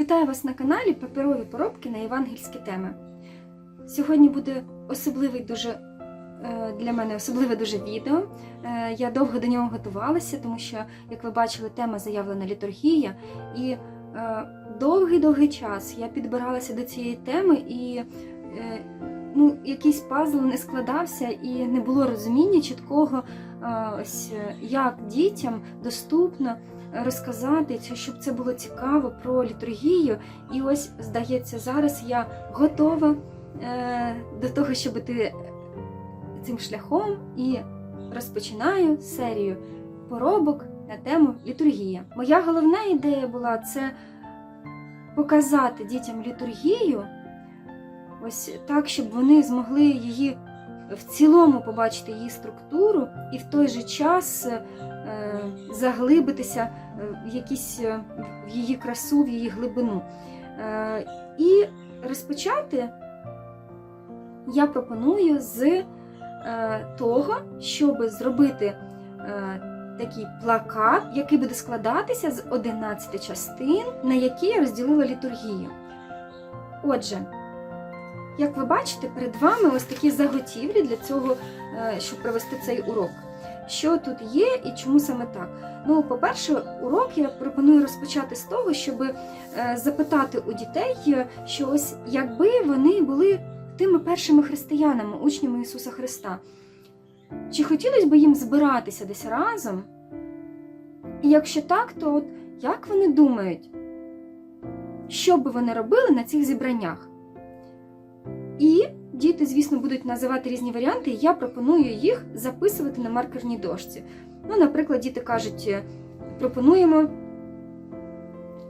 Вітаю вас на каналі Паперові поробки на євангельські теми. Сьогодні буде особливий дуже е, для мене особливе дуже відео. Е, Я довго до нього готувалася, тому що, як ви бачили, тема заявлена літургія. І е, довгий-довгий час я підбиралася до цієї теми, і ну, якийсь пазл не складався, і не було розуміння чіткого, ось е, як дітям доступно розказати, щоб це було цікаво про літургію. І ось, здається, зараз я готова е, до того, щоб іти цим шляхом і розпочинаю серію поробок на тему літургія. Моя головна ідея була це показати дітям літургію, ось так, щоб вони змогли її в цілому побачити її структуру і в той же час е, заглибитися е, в якісь е, в її красу, в її глибину. І розпочати я пропоную з того, щоб зробити такий плакат, який буде складатися з 11 частин, на які я розділила літургію. Отже, як ви бачите, перед вами ось такі заготівлі для цього, е, щоб провести цей урок. Що тут є і чому саме так? Ну, по-перше, урок я пропоную розпочати з того, щоб е, запитати у дітей, е, що ось якби вони були тими першими християнами, учнями Ісуса Христа, чи хотілося б їм збиратися десь разом? І якщо так, то от як вони думають, що би вони робили на цих зібраннях? І діти, звісно, будуть називати різні варіанти, і я пропоную їх записувати на маркерній дошці. Ну, наприклад, діти кажуть, е, пропонуємо,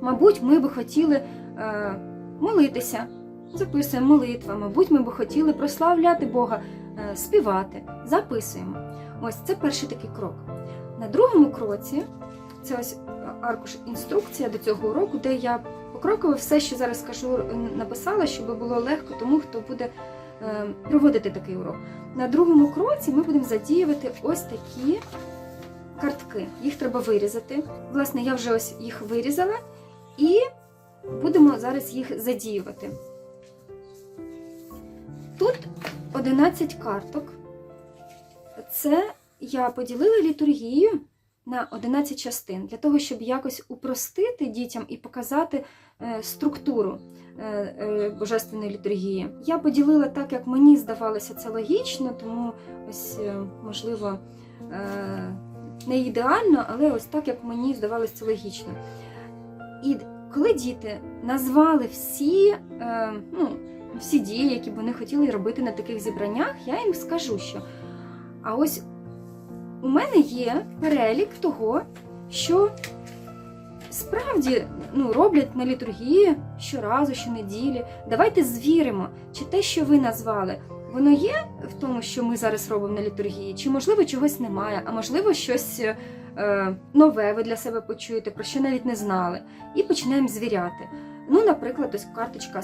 мабуть, ми би хотіли е, молитися, записуємо молитва, мабуть, ми би хотіли прославляти Бога, е, співати, записуємо. Ось це перший такий крок. На другому кроці це ось аркуш інструкція до цього уроку, де я покроково все, що зараз скажу, написала, щоб було легко тому, хто буде е, проводити такий урок. На другому кроці ми будемо задіювати ось такі картки. Їх треба вирізати. Власне, я вже ось їх вирізала, і будемо зараз їх задіювати. Тут 11 карток. Це я поділила літургію на 11 частин для того, щоб якось упростити дітям і показати е, структуру е, е, божественної літургії. Я поділила так, як мені здавалося це логічно, тому ось, можливо, не ідеально, але ось так, як мені здавалося це логічно. І коли діти назвали всі, ну, всі дії, які б вони хотіли робити на таких зібраннях, я їм скажу, що а ось у мене є перелік того, що справді ну, роблять на літургії щоразу, щонеділі. Давайте звіримо, чи те, що ви назвали, воно є в тому, що ми зараз робимо на літургії, чи можливо чогось немає, а можливо щось е, нове ви для себе почуєте, про що навіть не знали, і починаємо звіряти. Ну, наприклад, ось карточка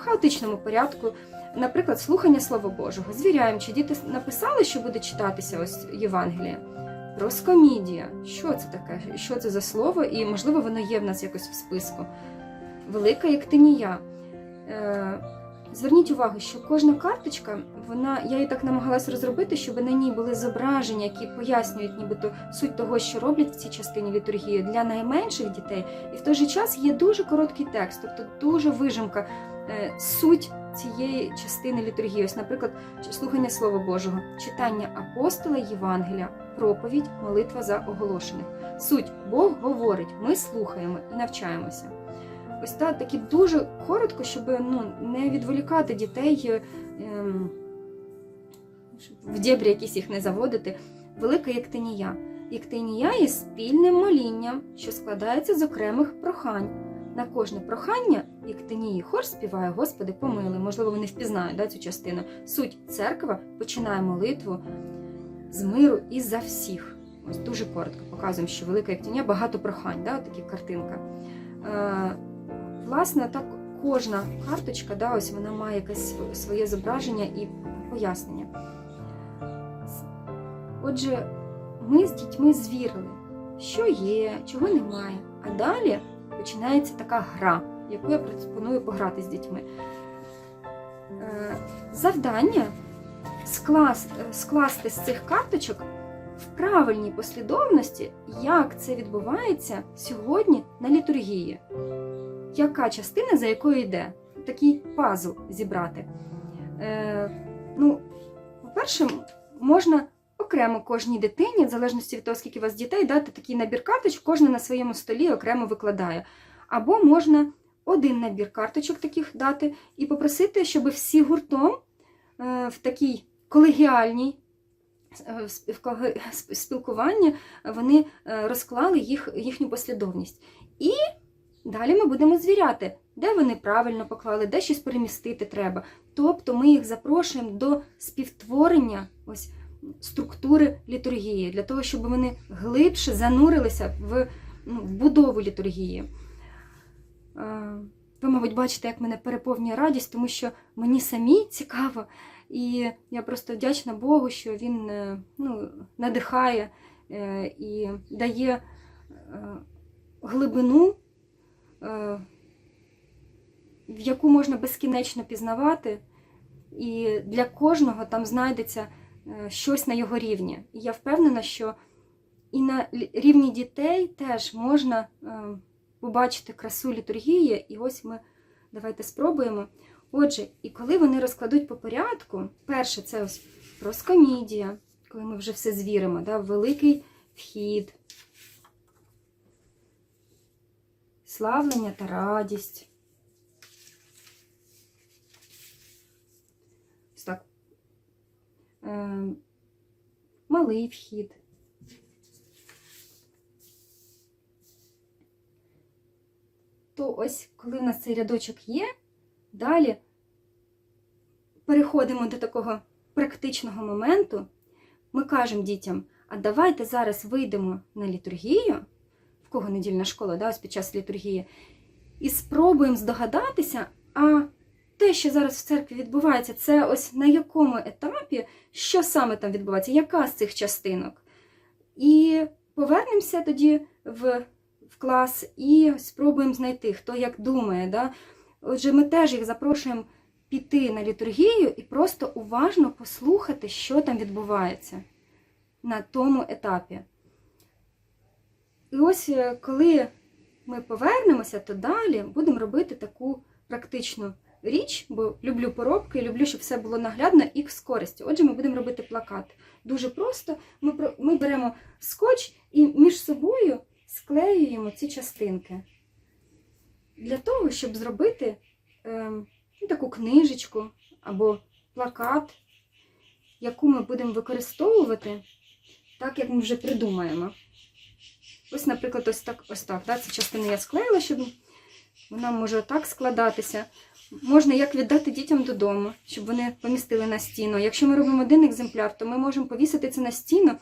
в- хаотичному порядку. Наприклад, слухання Слова Божого. Звіряємо, чи діти написали, що буде читатися ось Євангеліє. Роскомідія. Що це таке? Що це за слово? І, можливо, воно є в нас якось в списку. Велика Єктинія. Е, зверніть увагу, що кожна карточка, вона, я її так намагалася розробити, щоб на ній були зображення, які пояснюють нібито суть того, що роблять в цій частині літургії для найменших дітей. І в той же час є дуже короткий текст, тобто дуже вижимка, суть цієї частини літургії. Ось, наприклад, слухання Слова Божого, читання апостола Євангелія, проповідь, молитва за оголошених. Суть Бог говорить, ми слухаємо і навчаємося. Ось так, такі дуже коротко, щоб ну, не відволікати дітей, е, ем, в дєбрі якісь їх не заводити. Велика єктинія. Єктинія є спільним молінням, що складається з окремих прохань. На кожне прохання єктинії хор співає Господи, помилуй. Можливо, вони впізнають да, цю частину. Суть церква починає молитву з миру і за всіх. Ось дуже коротко показуємо, що велика єктинія багато прохань, да, такі картинка. Е, власне, так кожна карточка, да, ось вона має якесь своє зображення і пояснення. Отже, ми з дітьми звірили, що є, чого немає. А далі починається така гра. яку я пропоную пограти з дітьми. Е, Завдання е, скласти з цих карточок в правильній послідовності, як це відбувається сьогодні на літургії. Яка частина за якою йде? Такий пазл зібрати. Е, ну, по-перше, можна окремо кожній дитині, в залежності від того, скільки у вас дітей, дати такий набір карточок, кожна на своєму столі окремо викладає. Або можна один набір карточок таких дати і попросити, щоб всі гуртом е, в такій колегіальній е, спілкуванні вони е, розклали їх, їхню послідовність. І далі ми будемо звіряти, де вони правильно поклали, де щось перемістити треба. Тобто ми їх запрошуємо до співтворення ось, структури літургії, для того, щоб вони глибше занурилися в, ну, будову літургії. Е, Ви, мабуть, бачите, як мене переповнює радість, тому що мені самі цікаво, і я просто вдячна Богу, що він е, ну, надихає е, і дає глибину, в яку можна безкінечно пізнавати, і для кожного там знайдеться щось на його рівні. І я впевнена, що і на рівні дітей теж можна е, побачити красу літургії, і ось ми давайте спробуємо. Отже, і коли вони розкладуть по порядку, перше це ось проскомідія, коли ми вже все звіримо, да, великий вхід, славлення та радість. Ось так. Е, малий вхід. То ось, коли в нас цей рядочок є, далі переходимо до такого практичного моменту. Ми кажемо дітям, а давайте зараз вийдемо на літургію, в кого недільна школа, да, ось під час літургії, і спробуємо здогадатися, а те, що зараз в церкві відбувається, це ось на якому етапі, що саме там відбувається, яка з цих частинок. І повернемося тоді в, в клас і спробуємо знайти, хто як думає. Да? Отже, ми теж їх запрошуємо піти на літургію і просто уважно послухати, що там відбувається на тому етапі. І ось е, коли ми повернемося, то далі будемо робити таку практичну річ, бо люблю поробки, люблю, щоб все було наглядно і з користю. Отже, ми будемо робити плакат. Дуже просто. Ми, ми беремо скотч і між собою склеюємо ці частинки. Для того, щоб зробити ну, таку книжечку або плакат, яку ми будемо використовувати так, як ми вже придумаємо. Ось, наприклад, ось так, ось так. Да? Цю частину я склеїла, щоб вона може так складатися. Можна як віддати дітям додому, щоб вони помістили на стіну. Якщо ми робимо один екземпляр, то ми можемо повісити це на стіну,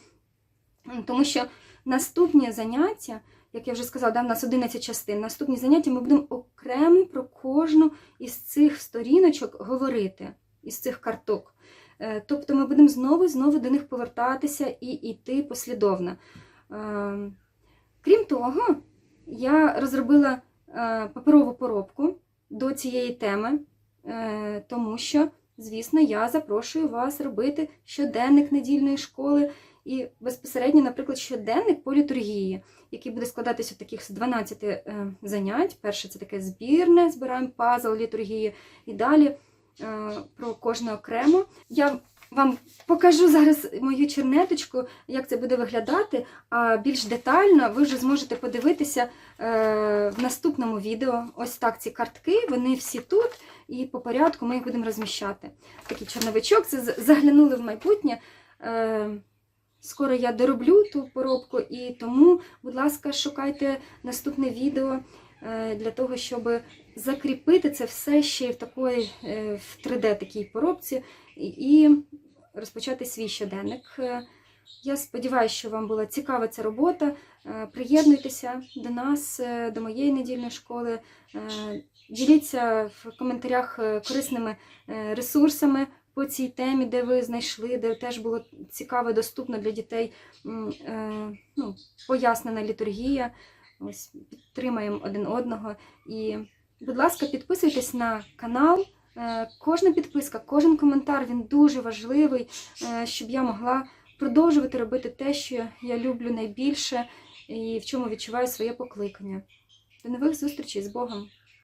тому що наступні заняття, як я вже сказала, да, в нас 11 частин. Наступні заняття ми будемо окремо про кожну із цих сторіночок говорити, із цих карток. Е, Тобто ми будемо знову і знову до них повертатися і йти послідовно. Е, Крім того, я розробила е, паперову поробку до цієї теми, е, тому що, звісно, я запрошую вас робити щоденник недільної школи і безпосередньо, наприклад, щоденник по літургії, який буде складатися таких з 12 е, занять. Перше це таке збірне, збираємо пазл літургії, і далі е, про кожне окремо. Я вам покажу зараз мою чернеточку, як це буде виглядати, а більш детально ви вже зможете подивитися е, в наступному відео. Ось так ці картки, вони всі тут, і по порядку ми їх будемо розміщати. Такий чорновичок, це заглянули в майбутнє. Е, Скоро я дороблю ту поробку, і тому, будь ласка, шукайте наступне відео для того, щоб закріпити це все ще в такої е, в 3D такій поробці і- розпочати свій щоденник. Е, Я сподіваюся, що вам була цікава ця робота. Е, Приєднуйтеся до нас, е, до моєї недільної школи. Е, Діліться в коментарях е, корисними е, ресурсами по цій темі, де ви знайшли, де теж було цікаво, доступно для дітей е, ну, пояснена літургія. Ось підтримаємо один одного і Будь ласка, підписуйтесь на канал. Е, Кожна підписка, кожен коментар він дуже важливий, е, щоб я могла продовжувати робити те, що я люблю найбільше і в чому відчуваю своє покликання. До нових зустрічей з Богом!